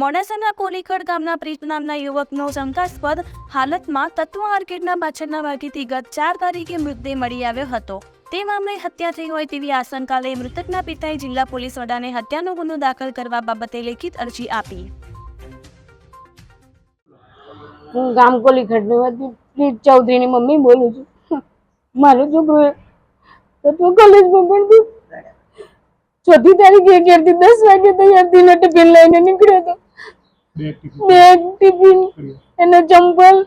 મોડાસાના કોલીખડ ગામના પ્રીત નામના યુવકનો શંકાસ્પદ હાલતમાં તત્વ માર્કેટના પાછળના ભાગેથી ગત ચાર તારીખે મૃતદેહ મળી આવ્યો હતો. તે મામલે હત્યા થઈ હોય તેવી આશંકાલે મૃતકના પિતાએ જિલ્લા પોલીસ વડાને હત્યાનો ગુનો દાખલ કરવા બાબતે લેખિત અરજી આપી. હું ગામ કોલી ખડનીમાંથી પ્રીત ચૌધરીની મમ્મી બોલું છું. મારો છોકરો તો કોલેજમાં ભણતું. ચોથી તારીખે અગિયારથી દસ વાગે તૈયાર થઈને ટિફિન લઈને નીકળ્યો હતો. બેગ ટિફિન એનો ચંપલ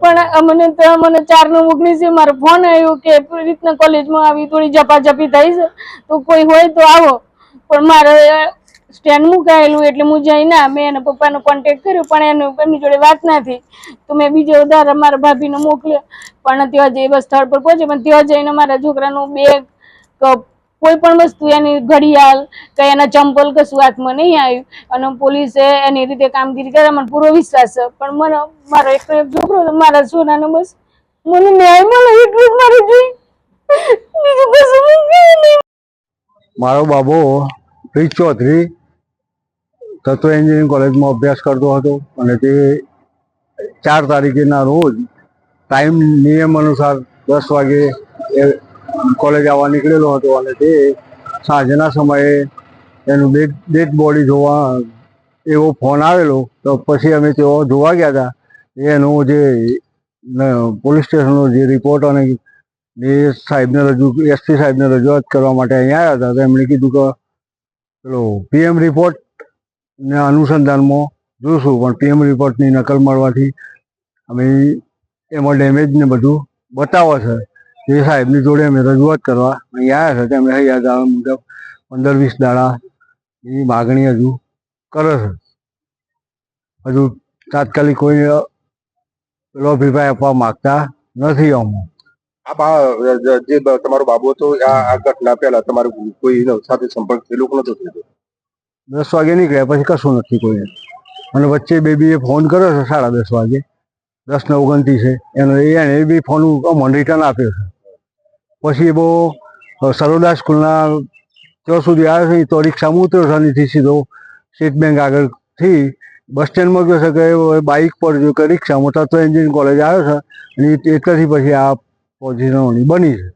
પણ અમને તો મને ચારનું મોકલી છે. મારો ફોન આવ્યો કે રીતના કોલેજમાં આવી થોડી જપાજપી થઈ છે. તો કોઈ હોય તો આવો. પણ મારે સ્ટેન્ડ મુકાયેલું એટલે હું જઈ ના. મેં એના પપ્પાનો કોન્ટેક્ટ કર્યો, પણ એનું એમની જોડે વાત નથી તો મેં બીજો ઉધાર મારા ભાભીને મોકલ્યો. પણ ત્યાં જઈ બસ સ્થળ પર પહોંચ્યો. પણ ત્યાં જઈને મારા છોકરાનું બેગ કપ કોઈ પણ વસ્તુ એની ઘડિયાળ કે એના ચંપલ કશું હાથમાં નહીં આવ્યું. અને પોલીસે એની રીતે કામગીરી કરે. મને પૂરો વિશ્વાસ છે. પણ મને, મારો એક છોકરો મારા સોનાનો બસ. મને ન્યાય મળે એટલું જ મારું જોઈ બીજું કશું મારો બાબો, પ્રીત ચૌધરી, તત્વ એન્જિનિયરિંગ કોલેજમાં અભ્યાસ કરતો હતો. અને તે ચાર તારીખેના રોજ ટાઈમ નિયમ અનુસાર દસ વાગે કોલેજ આવવા નીકળેલો હતો અને તે સાંજના સમયે એનું ડેડ ડેડ બોડી જોવા એવો ફોન આવેલો. તો પછી અમે તેઓ જોવા ગયા હતા. એનું જે પોલીસ સ્ટેશનનો જે રિપોર્ટ અને એ સાહેબને રજૂ એસપી સાહેબને રજૂઆત કરવા માટે અહીંયા આવ્યા હતા, તો એમણે કીધું કે, પેલો પીએમ રિપોર્ટ ને અનુસંધાનમાં જોઈશું, પણ પીએમ રિપોર્ટની નકલ મળવાથી અમે એમાં ડેમેજ ને બધું બતાવે છે. એ સાહેબની જોડે અમે રજૂઆત કરવા. અહીંયા આવ્યા છે તેમણે હૈયા દાડા મુજબ પંદર વીસ દાડાની માગણી હજુ કરે છે. હજુ તાત્કાલિક કોઈ પેલો અભિપ્રાય આપવા માગતા નથી અમો. જે તમારો બાબુ હતો આ ઘટના પહેલા તમારું કોઈ સાથે સંપર્ક થયેલો નતો થયો દસ વાગે નીકળ્યા પછી કશું નથી કોઈ. અને વચ્ચે બેબીએ ફોન કર્યો છે સાડા દસ વાગે. દસ ને છે. એનો એને બી ફોન અમને રિટર્ન આપ્યો છે. પછી એ બહુ સરોદા સ્કૂલના ત્યાં સુધી આવ્યો છે તો રિક્ષામાં ઉતર્યો છે અહીંથી સીધો સ્ટેટ બેંક આગળથી બસ સ્ટેન્ડમાં ગયો છે કે બાઇક પર જો કે રિક્ષામાં, તત્વ એન્જિન કોલેજ આવ્યો છે અને એટલાથી પછી આ પોઝિશન બની છે.